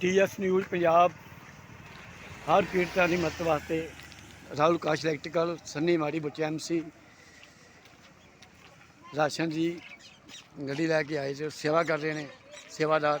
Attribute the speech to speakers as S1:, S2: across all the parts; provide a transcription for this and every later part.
S1: TS news Punjab, ਹਰ ਪੀੜਤਾਂ ਦੀ ਮਦਦ ਵਾਸਤੇ ਰਾਹੁਲ ਕਾਸ਼ ਇਲੈਕਟ੍ਰੀਕਲ ਸੰਨੀ ਮਾੜੀ ਬੁੱਚੇ ਐਮਸੀ ਰਾਸ਼ਨ ਜੀ, ਗੱਡੀ ਲੈ ਕੇ ਆਏ ਜੋ ਸੇਵਾ ਕਰ ਰਹੇ ਨੇ, ਸੇਵਾਦਾਰ।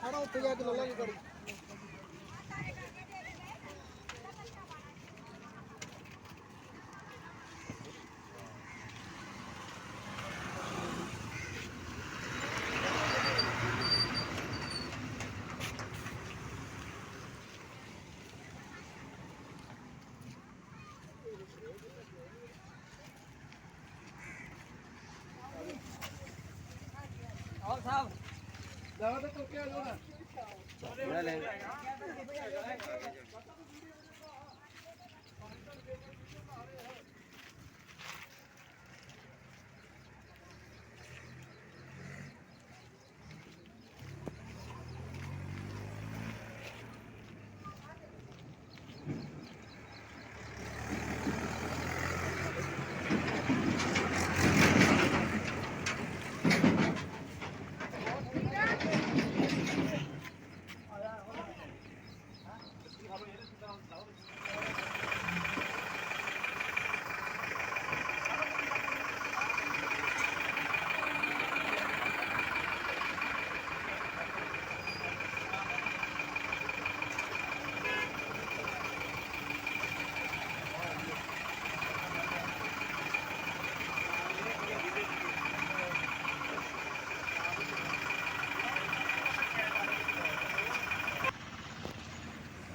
S2: ਖੜਾ ਉੱਥੇ ਜਾ ਕੇ ਲੈ ਲਾਂਗੇ जाओ तो क्या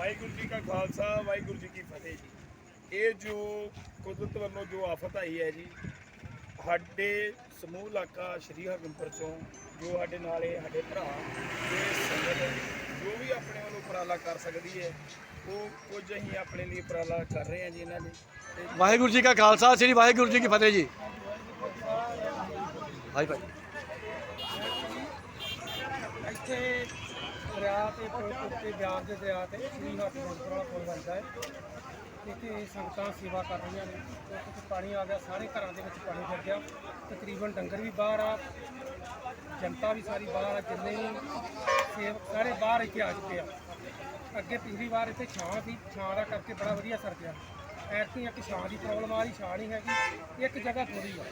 S3: ਵਾਹਿਗੁਰੂ ਜੀ ਕਾ ਖਾਲਸਾ ਵਾਹਿਗੁਰੂ ਜੀ ਕੀ ਫਤਿਹ ਜੀ। ਇਹ ਜੋ ਕੁਦਰਤ ਵੱਲੋਂ ਜੋ ਆਫਤ ਆਈ ਹੈ ਜੀ ਸਾਡੇ ਸਮੂਹ ਇਲਾਕਾ ਸ਼੍ਰੀ ਹਰਗੋਬਿੰਦਪੁਰ ਚੋਂ ਜੋ ਸਾਡੇ ਨਾਲ ਇਹ ਸਾਡੇ ਭਰਾ ਤੇ ਸੰਗਤ ਜੋ ਵੀ ਆਪਣੇ ਵੱਲੋਂ ਉਪਰਾਲਾ ਕਰ ਸਕਦੀ ਹੈ ਉਹ ਕੁਝ ਅਸੀਂ ਆਪਣੇ ਲਈ ਉਪਰਾਲਾ ਕਰ ਰਹੇ ਹਾਂ ਜੀ ਇਹਨਾਂ ਲਈ। ਤੇ
S1: ਵਾਹਿਗੁਰੂ ਜੀ ਕਾ ਖਾਲਸਾ ਸ੍ਰੀ ਵਾਹਿਗੁਰੂ ਜੀ ਕੀ ਫਤਿਹ ਜੀ। ਹਾਈ ਭਾਈ।
S2: ਇੱਥੇ ਦਰਿਆ ਤੇ ਪੁਲ ਉੱਤੇ ਦੇ ਦਰਿਆ ਤੇ ਸ੍ਰੀ ਹਰਗੋਬਿੰਦਪੁਰ ਪੁਲ ਬਣਦਾ ਹੈ। ਇੱਥੇ ਸੰਗਤਾਂ ਸੇਵਾ ਕਰ ਰਹੀਆਂ ਨੇ। ਕਿਉਂਕਿ ਪਾਣੀ ਆ ਗਿਆ, ਸਾਰੇ ਘਰਾਂ ਦੇ ਵਿੱਚ ਪਾਣੀ ਫਿਰ ਗਿਆ। ਤਕਰੀਬਨ ਡੰਗਰ ਵੀ ਬਾਹਰ ਆ, ਜਨਤਾ ਵੀ ਸਾਰੀ ਬਾਹਰ ਆ, ਜਿੰਨੇ ਵੀ ਸੇਵ ਸਾਰੇ ਬਾਹਰ ਇੱਥੇ ਆ ਚੁੱਕੇ ਆ। ਅੱਗੇ ਪਿਛਲੀ ਵਾਰ ਇੱਥੇ ਛਾਂ ਸੀ, ਛਾਂ ਦਾ ਕਰਕੇ ਬੜਾ ਵਧੀਆ ਸਰ ਗਿਆ। ਐਰਕੀ ਇੱਕ ਛਾਂ ਦੀ ਪ੍ਰੋਬਲਮ ਆ ਰਹੀ ਛਾਂ ਨਹੀਂ ਹੈਗੀ, ਇੱਕ ਜਗ੍ਹਾ ਥੋੜੀ ਆ।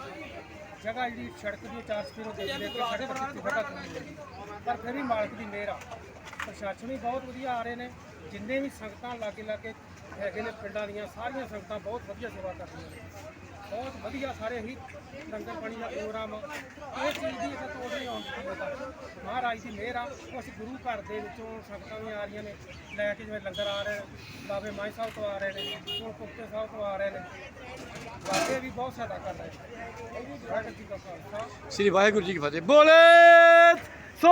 S2: ਜਗ੍ਹਾ ਜਿਹੜੀ ਸੜਕ ਦੀ ਚਾਰ ਸਪੀਰੋ ਦੇ ਦੇ ਕੇ ਸੜਕ ਪਰ ਫਿਰ ਵੀ ਮਾਲਕ ਦੀ ਮਿਹਰ ਆ। ਪ੍ਰਸ਼ਾਸਨ ਵੀ ਬਹੁਤ ਵਧੀਆ ਆ ਰਹੇ ਨੇ। ਜਿੰਨੇ ਵੀ ਸੰਗਤਾਂ ਲਾਗੇ ਲਾਗੇ ਹੈਗੇ ਨੇ ਪਿੰਡਾਂ ਦੀਆਂ, ਸਾਰੀਆਂ ਸੰਗਤਾਂ ਬਹੁਤ ਵਧੀਆ ਸੇਵਾ ਕਰ ਰਹੀਆਂ ਨੇ। ਬਹੁਤ ਵਧੀਆ ਸਾਰੇ ਹੀ ਲੰਗਰ ਪਾਣੀ ਦਾ ਪ੍ਰੋਗਰਾਮ ਇਹ ਚੀਜ਼ ਦੀ ਇੱਕ ਤੋੜ ਨਹੀਂ ਆਉਂਦੀ ਮਹਾਰਾਜ ਦੀ ਮਿਹਰ ਆ। ਉਸ ਗੁਰੂ ਘਰ ਦੇ ਵਿੱਚੋਂ ਸੰਗਤਾਂ ਵੀ ਆ ਰਹੀਆਂ ਨੇ। ਲੈ ਕੇ ਜਿਵੇਂ ਲੰਗਰ ਆ ਰਹੇ ਬਾਬੇ ਮਾਈ ਸਾਹਿਬ ਤੋਂ ਆ ਰਹੇ ਨੇ ਕੋਲ ਕੁੱਤੇ ਸਾਹਿਬ ਤੋਂ ਆ ਰਹੇ ਨੇ। ਬਾਬੇ ਵੀ ਬਹੁਤ ਸਹਾਇਤਾ ਕਰ ਰਹੇ ਨੇ। ਵਾਹਿਗੁਰੂ ਜੀ ਕਾ
S1: ਸ੍ਰੀ ਵਾਹਿਗੁਰੂ ਜੀ ਕੀ ਫਤਿਹ। ਬੋਲੇ ਸੋ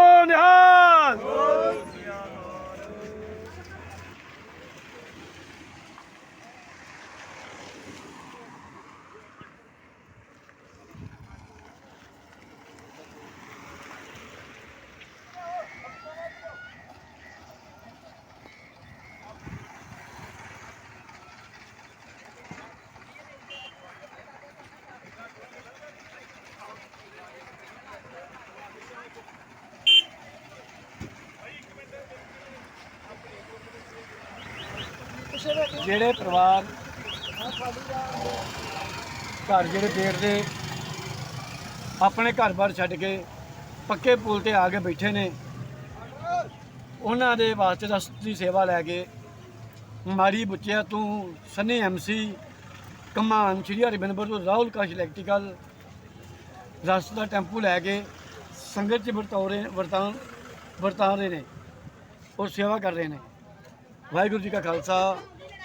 S1: ਜਿਹੜੇ ਪਰਿਵਾਰ ਘਰ ਜਿਹੜੇ ਦੇਰ ਦੇ ਆਪਣੇ ਘਰ-ਬਾਰ ਛੱਡ ਕੇ ਪੱਕੇ ਪੁਲ ਤੇ ਆ ਕੇ ਬੈਠੇ ਨੇ। ਉਹਨਾਂ ਦੇ ਵਾਸਤੇ ਰਸਤ ਦੀ ਸੇਵਾ ਲੈ ਕੇ ਮਾਰੀ ਬੁੱਚਿਆ ਤੂੰ, ਸੰਨੀ ਐਮਸੀ ਕਮਾਨ, ਸ਼੍ਰੀ ਹਰਿਮੰਦਰ ਤੋਂ ਰਾਹੁਲ ਕਾਸ਼ ਇਲੈਕਟ੍ਰੀਕਲ ਰਸਤ ਦਾ ਟੈਂਪੂ ਲੈ ਕੇ ਸੰਗਤ ਚ ਵਰਤੌਰੇ ਵਰਤਾਂ ਵਰਤਾ ਰਹੇ ਨੇ ਔਰ ਸੇਵਾ ਕਰ ਰਹੇ ਨੇ। ਵਾਹਿਗੁਰੂ ਜੀ ਕਾ ਖਾਲਸਾ